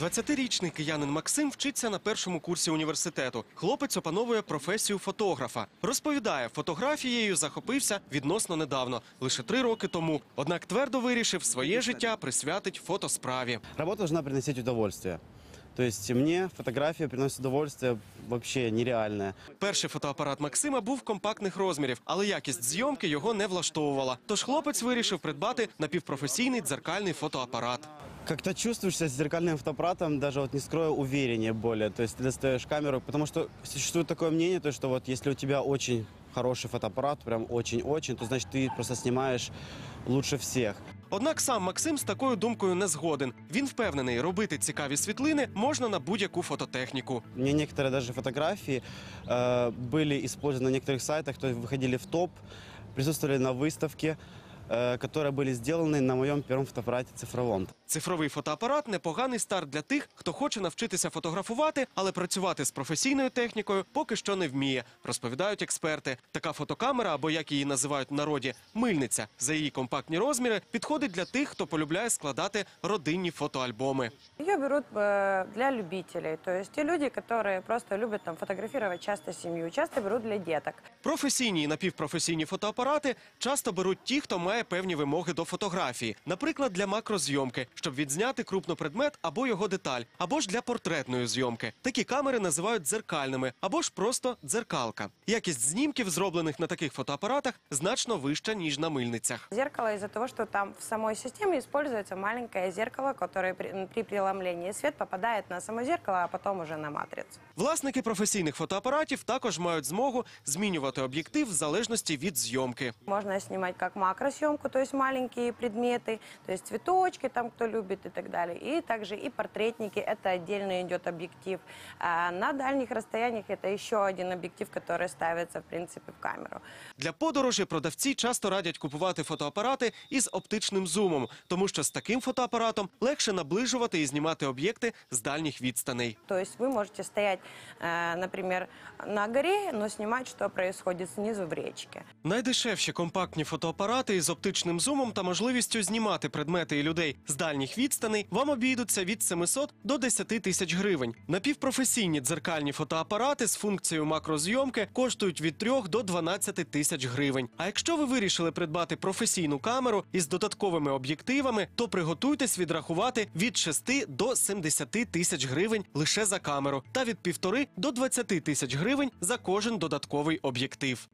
20-річний киянин Максим вчиться на першому курсі університету. Хлопець опановує професію фотографа. Розповідає, фотографією захопився відносно недавно, лише три роки тому. Однак твердо вирішив своє життя присвятить фотосправі. Работа должна приносить удовольствие. То есть мне фотография приносит удовольствие вообще нереальное. Перший фотоапарат Максима був компактних розмірів, але якість зйомки його не влаштовувала. Тож хлопець вирішив придбати напівпрофесійний дзеркальний фотоапарат Как-то чувствуешь себя с зеркальным фотоаппаратом, даже вот не скрою, увереннее более. То есть ты достаешь камеру, потому что существует такое мнение, то, что вот если у тебя очень хороший фотоаппарат, прям очень-очень, то значит ты просто снимаешь лучше всех. Однак сам Максим з такою думкою не згоден. Він впевнений, робити цікаві світлини можна на будь-яку фототехніку. Мне некоторые даже фотографии э, были использованы на некоторых сайтах, то есть выходили в топ, присутствовали на выставке, э, которые были сделаны на моем первом фотоаппарате цифровом. Цифровий фотоапарат непоганий старт для тих, хто хоче навчитися фотографувати, але працювати з професійною технікою поки що не вміє, розповідають експерти. Така фотокамера, або як її називають в народі, мильниця за її компактні розміри, підходить для тих, хто полюбляє складати родинні фотоальбоми. Ее берут э, для любителей, то есть те люди, которые просто любят там фотографировать часто семью, часто берут для деток. Професійні і напівпрофесійні фотоапарати часто беруть ті, хто має певні вимоги до фотографії, наприклад, для макрозйомки, щоб відзняти крупно предмет або його деталь, або ж для портретної зйомки. Такі камери називають дзеркальними, або ж просто дзеркалка. Якість знімків, зроблених на таких фотоапаратах, значно вища ніж на мильницях. Зеркало из-за того, что там в самой системе используется маленькое зеркало, которое при, преломлении свет попадает на само зеркало, а потом уже на матрицу. Власники професійних фотоапаратів також мають змогу змінювати об'єктив в залежності від зйомки. Можно снимать как макросъемку, то есть маленькие предметы, то есть цветочки там кто любит и так далее. И также и портретники, это отдельно идет объектив. А на дальних расстояниях это еще один объектив, который ставится, в принципе, в камеру. Для подорожі продавці часто радять купувати фотоапарати із оптичним зумом, тому що з таким фотоапаратом легше наближувати і знімати об'єкти з дальніх відстаней. То есть вы можете стоять, э, например, на горе, но снимать, что происходит снизу в речке. Найдешевші компактні фотоапарати із оптичним зумом та можливістю знімати предмети і людей з дальніх відстаней вам обійдуться від 700 до 10 тисяч гривень. Напівпрофесійні дзеркальні фотоапарати з функцією макрозйомки коштують від 3 до 12 тисяч гривень. А якщо ви вирішили придбати професійну камеру із додатковими об'єктивами, то приготуйтесь відрахувати від 6 до 70 тисяч гривень лише за камеру та від 1,5 до 20 тисяч гривень за кожен додатковий об'єктив.